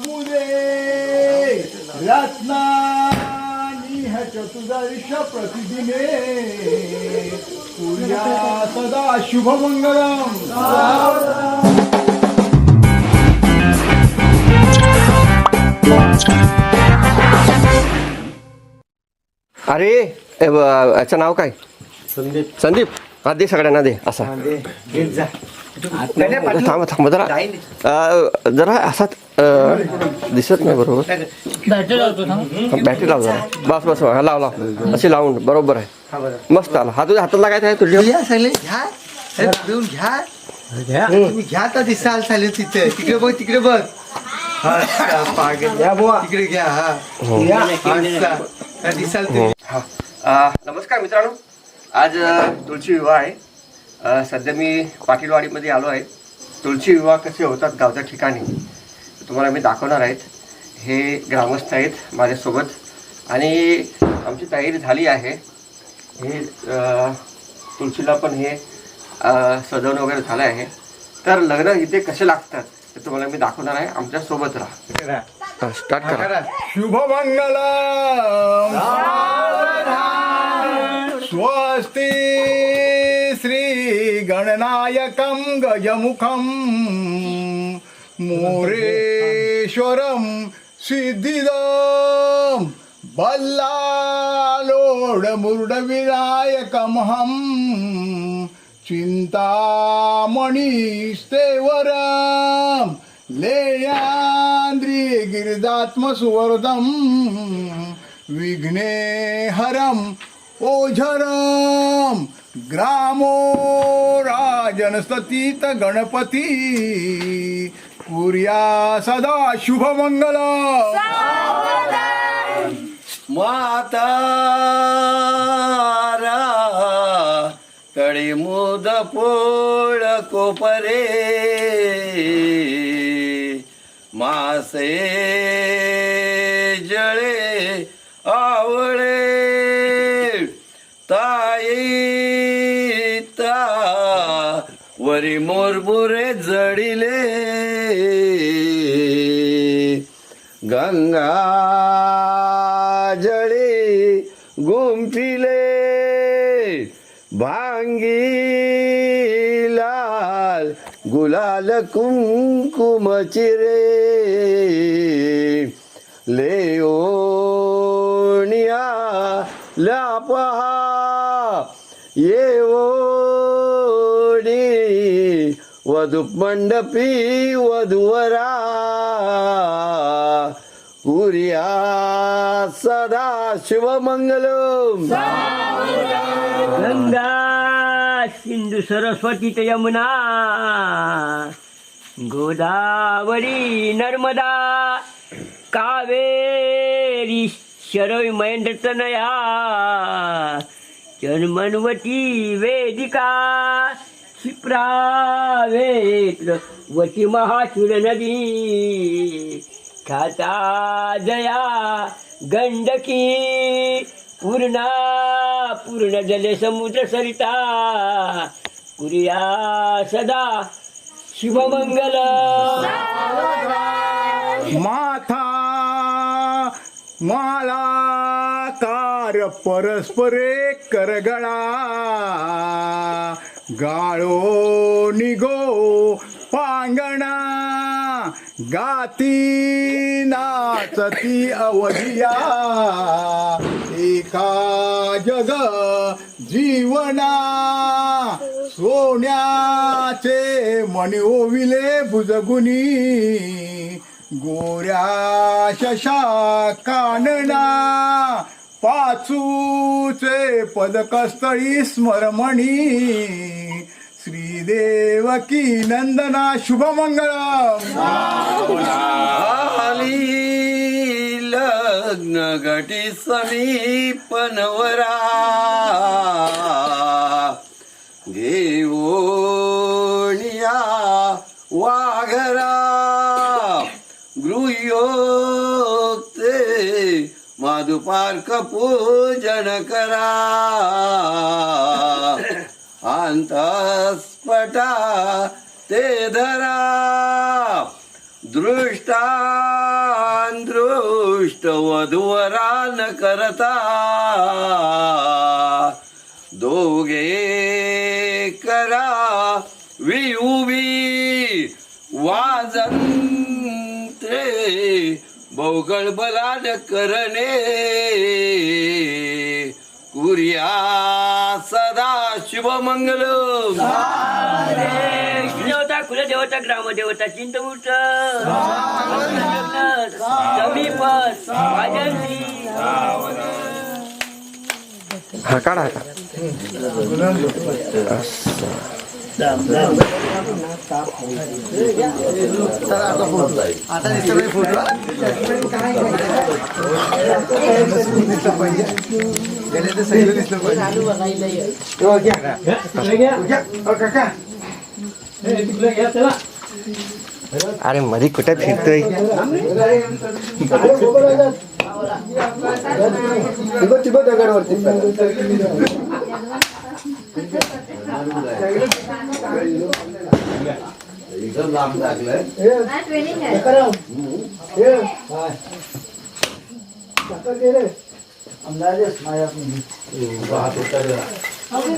मुले रत्नानी ह्या चतुर्दश प्रतिदिने. सूर्या सदा शुभमंगलम अरे याचं नाव काय? संदीप. संदीप? हा दे सगळ्यांना दे असा. थांब थांब जरा अ, जरा असा अ, दिसत नाही बरोबर. बॅटरी लाव जरा. बस बस हा, लाव लाव. अशी लावून बरोबर आहे. मस्त आला. हा तुझ्या हातात लागायचं आहे तुझ्या घ्या सगळे घ्या. अरे पिऊन घ्या. तुम्ही घ्या तर दिसाल चालेल तिथे. तिकडे बघ तिकडे बघ. हा, पागल. तिकडे घ्या हा. हा, दिसाल तुम्ही. अ, नमस्कार मित्रांनो. आज तुळशी विवाह आहे. सध्या मी पाटीलवाडीमध्ये आलो आहे. तुळशी विवाह कसे होतात गावच्या ठिकाणी तुम्हाला मी दाखवणार आहेत. हे ग्रामस्थ आहेत माझ्यासोबत. आणि आमची तयारी झाली आहे. हे तुळशीला पण हे सजवणं वगैरे झालं आहे. तर लग्न इथे कसे लागतात ते तुम्हाला मी दाखवणार आहे. आमच्यासोबत राहा. स्टार्ट करा. करा. शुभमंगलम. नायकं गजमुखं मोरेश्वरं सिद्धिदं बल्लालोडमुरुडविनायकमहं चिन्तामणिस्तेवरं लेयान्द्रि गिरिजात्मसुवरदं विघ्नेहरम् ओझरं ग्रामो राजनस्ततीत गणपती. कुर्या सदा शुभमंगल. मातारा तळी मुद पोळ कोपरे. मासे जळे आ मोरबुरे गंगा जळी गुंफिले. भांगी लाल गुलाल कुंकुम चिरे. लेओनिया लापहा. येवोडी वधू मंडपी वधुवरा कुर्या सदा शिवमंगलम। गंगा सिंधू सरस्वती यमुना गोदावरी नर्मदा कावेरी शरवी महेंद्र तनया जन्मनवती वेदिका क्षिप्रा वटी महाशूर नदी खाता जया गंडकी पूर्णा पूर्ण जले समुद्र सरिता पुरिया सदा शिवमंगल माथा माला कार परस्परे करगळा गाळो निगो पांगणा गाती नाचती अवधिया. एका जग जीवना सोन्याचे मणी ओविले भुजगुनी गोऱ्या शशा कानना पाचूचे पदकस्थळी स्मरमणी. श्रीदेवकी नंदना शुभमंगल आली लग्न घटी समीपनवरा. घेऊनिया वाघरा गृह्यो माधुपार्क पूजन करा. अंतस्पटा ते धरा. दृष्टा इष्ट वधूवरा न करता. दोघे करा. विउवी वाजंत्रे बहुगळ बलान करणे. कुर्या सदा शुभमंगल देवता कुलदेवता ग्रामदेवता चिंतमूर्त समीपस वाजंत्री हा काढा आता फोटो गेले तर सगळं दिसलं पाहिजे अरे मध्ये कुठे फिरतोय एकदम लांब लागलंय ट्रेनिंग आहे वाहतूक अहो,